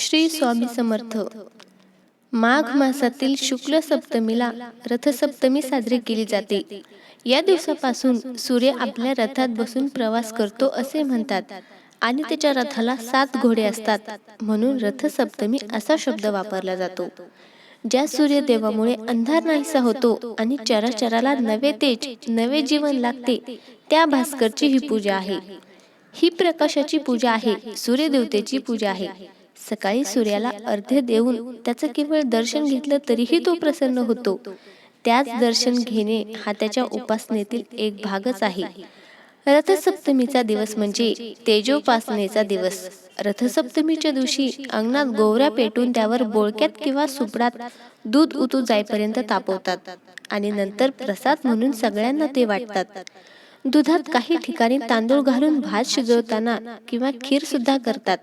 श्री स्वामी समर्थ. माघ मासातील शुक्ल सप्तमीला रथसप्तमी साजरी केली जाते. या दिवसापासून सूर्य आपल्या रथात बसून प्रवास करतो असे म्हणतात आणि त्याच्या रथाला सात घोडे असतात म्हणून रथसप्तमी असा शब्द वापरला जातो. ज्या सूर्यदेवामुळे अंधार नाहीसा होतो आणि चराचराला नवे तेज नवे जीवन लागते त्या भास्करची ही पूजा आहे. ही प्रकाशाची पूजा आहे सूर्यदेवतेची पूजा आहे. सकाळी सूर्याला अर्ध्य देऊन त्याचं केवळ दर्शन घेतलं तरीही तो प्रसन्न होतो. त्याच दर्शन घेणे हा त्याच्या उपासनेतील एक भागच आहे. रथसप्तमीचा दिवस म्हणजे तेजोपासनेचा दिवस. रथसप्तमीच्या दिवशी अंगणात गोवऱ्या पेटून त्यावर बोळक्यात किंवा सुपडात दूध उतू जाईपर्यंत तापवतात. आणि नंतर प्रसाद म्हणून सगळ्यांना ते वाटतात. दुधात काही ठिकाणी तांदूळ घालून भात शिजवताना किंवा खीर सुद्धा करतात.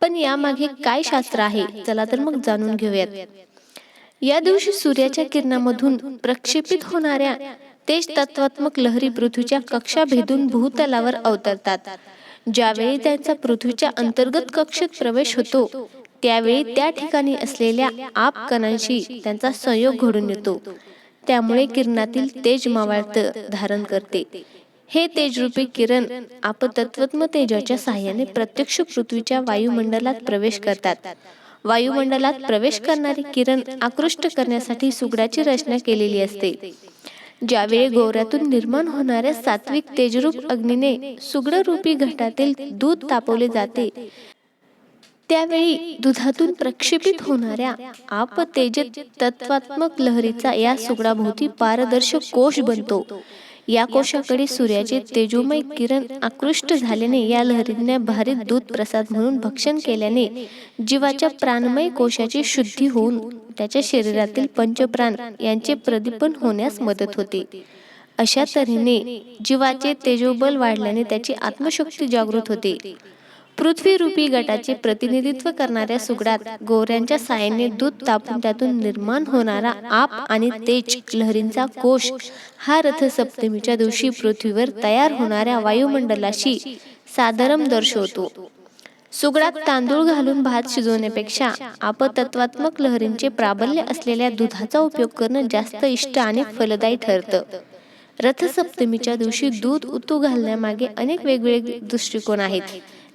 पण यामागे काय शास्त्र आहे? चला तर मग जाणून घेऊयात. या दिवशी सूर्याच्या किरणामधून प्रक्षेपित होणाऱ्या तेज तत्वात्मक लहरी पृथ्वीच्या कक्षा भेदून भूतलावर अवतरतात. ज्यावेळी त्यांचा पृथ्वीच्या अंतर्गत कक्षेत प्रवेश होतो त्यावेळी त्या ठिकाणी असलेल्या आप कणांशी त्यांचा संयोग घडून येतो. त्यामुळे किरणातील तेज मावाळत धारण करते. हे तेजरूपी किरण आपतत्वत्म तेजाच्या सहाय्याने प्रत्यक्ष पृथ्वीच्या वायुमंडलात प्रवेश करतात. वायुमंडलात प्रवेश करणारी किरण आकृष्ट करण्यासाठी सुगडाची रचना केलेली असते. ज्यावेळी गोऱ्यातून निर्माण होणाऱ्या सात्विक तेजरूप अग्नीने सुगडरूपी घटातील दूध तापवले जाते त्यावेळी दुधातून प्रक्षेपित होणाऱ्या आप तेज तत्वात्मक लहरीचा या सुगडाभोवती पारदर्शक कोश बनतो. या कोशाकडे सूर्याचे तेजोमय किरण आकृष्ट झाल्याने या लहरीने भारीत दूध प्रसाद म्हणून भक्षण केल्याने जीवाच्या प्राणमय कोशाची शुद्धी होऊन त्याच्या शरीरातील पंचप्राण यांचे प्रदीपन होण्यास मदत होते. अशा तऱ्हेने जीवाचे तेजोबल वाढल्याने त्याची आत्मशक्ती जागृत होते. पृथ्वीरूपी गटाचे प्रतिनिधित्व करणाऱ्या सुगडात गोऱ्यांच्या साह्याने दूध तापून त्यातून निर्माण होणारा आप आणि तेज लहरींचा कोश हा रथसप्तमीच्या दिवशी पृथ्वीवर तयार होणाऱ्या वायुमंडलाशी साधारण दर्शवतो. सुगडात तांदूळ घालून भात शिजवण्यापेक्षा आपतत्वात्मक लहरींचे प्राबल्य असलेल्या दुधाचा उपयोग करणं जास्त इष्ट आणि फलदायी ठरतं. रथसप्तमीच्या दिवशी दूध उतू घालण्यामागे अनेक वेगवेगळे दृष्टिकोन आहेत.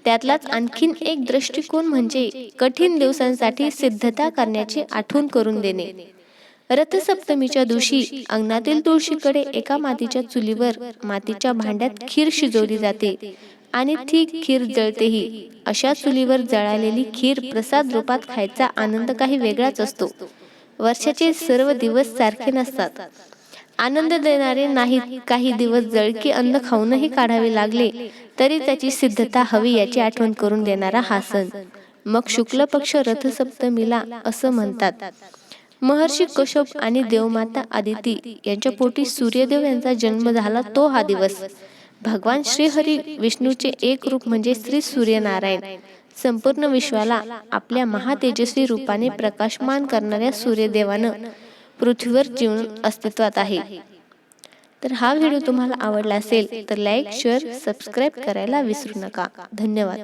त्यातलाच आणखीन एक दृष्टिकोन म्हणजे कठीण दिवसांसाठी सिद्धता करण्याची आठवण करून देणे. रथसप्तमीच्या दिवशी अंगणातील तुळशीकडे एका मातीच्या चुलीवर मातीच्या भांड्यात खीर शिजवली जाते. आणि ती खीर जळतेही. अशा चुलीवर जळालेली खीर प्रसाद रूपात खायचा आनंद काही वेगळाच असतो. वर्षाचे सर्व दिवस सारखे नसतात. आनंद देणारे नाहीत काही दिवस जळकी अन्न खाऊनही काढावे लागले तरी त्याची सिद्धता हवी याची आठवण करून देणारा हा सण. मग शुक्ल पक्ष रथसप्तमीला असं म्हणतात. महर्षी कश्यप आणि देवमाता आदिती यांच्या पोटी सूर्यदेव यांचा जन्म झाला तो हा दिवस. भगवान श्रीहरी विष्णूचे एक रूप म्हणजे श्री सूर्यनारायण. संपूर्ण विश्वाला आपल्या महातेजस्वी रूपाने प्रकाशमान करणाऱ्या सूर्यदेवानं पृथ्वीवर जीवन अस्तित्वात आहे. तर हा व्हिडिओ तुम्हाला आवडला असेल तर लाईक शेअर सबस्क्राईब करायला विसरू नका. धन्यवाद.